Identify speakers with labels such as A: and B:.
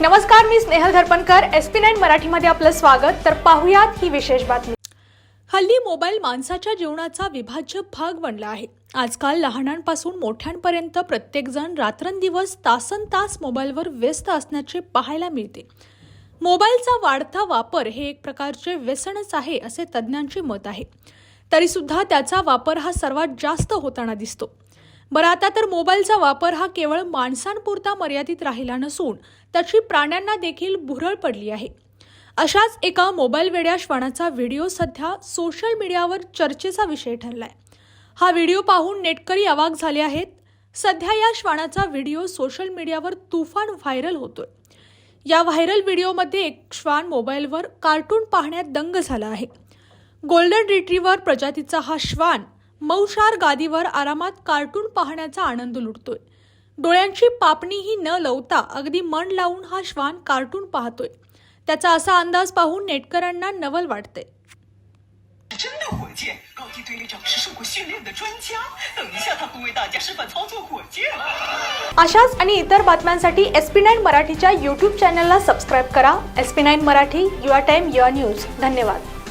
A: नमस्कार मी Snehal Dharpankar. S P nine मराठीमध्ये आपलं स्वागत. तर पाहुयात ही विशेष बातमी. हल्ली मोबाईल माणसाच्या जीवनाचा विभाज्य भाग बनला आहे. आजकाल लहानांपासून मोठ्यांपर्यंत प्रत्येकजण रात्रंदिवस तासन तास मोबाईलवर व्यस्त असण्याचे पाहायला मिळते. मोबाईलचा वाढता वापर हे एक प्रकारचे व्यसनच आहे असे तज्ज्ञांचे मत आहे. तरीसुद्धा त्याचा वापर हा सर्वात जास्त होताना दिसतो. बरं आता तर मोबाईलचा वापर हा केवळ माणसांपुरता मर्यादित राहिला नसून त्याची प्राण्यांना देखील भुरळ पडली आहे. अशाच एका मोबाईल वेड्या श्वानाचा व्हिडिओ सध्या सोशल मीडियावर चर्चेचा विषय ठरलाय. हा व्हिडिओ पाहून नेटकरी अवाक झाले आहेत. सध्या या श्वानाचा व्हिडिओ सोशल मीडियावर तुफान व्हायरल होतोय. या व्हायरल व्हिडिओमध्ये एक श्वान मोबाईलवर कार्टून पाहण्यात दंग झाला आहे. गोल्डन रिट्रीवर प्रजातीचा हा श्वान मऊशार गादीवर आरामात कार्टून पाहण्याचा आनंद लुटतोय. डोळ्यांची पापणीही न लवता अगदी मन लावून हा श्वान कार्टून पाहतोय. त्याचा असा अंदाज पाहून नेटकरांना नवल वाटते. अशाच आणि इतर बातम्यांसाठी एस पी नाईन मराठीच्या यूट्यूब चॅनलला सबस्क्राईब करा. S P nine Marathi your time your news. धन्यवाद.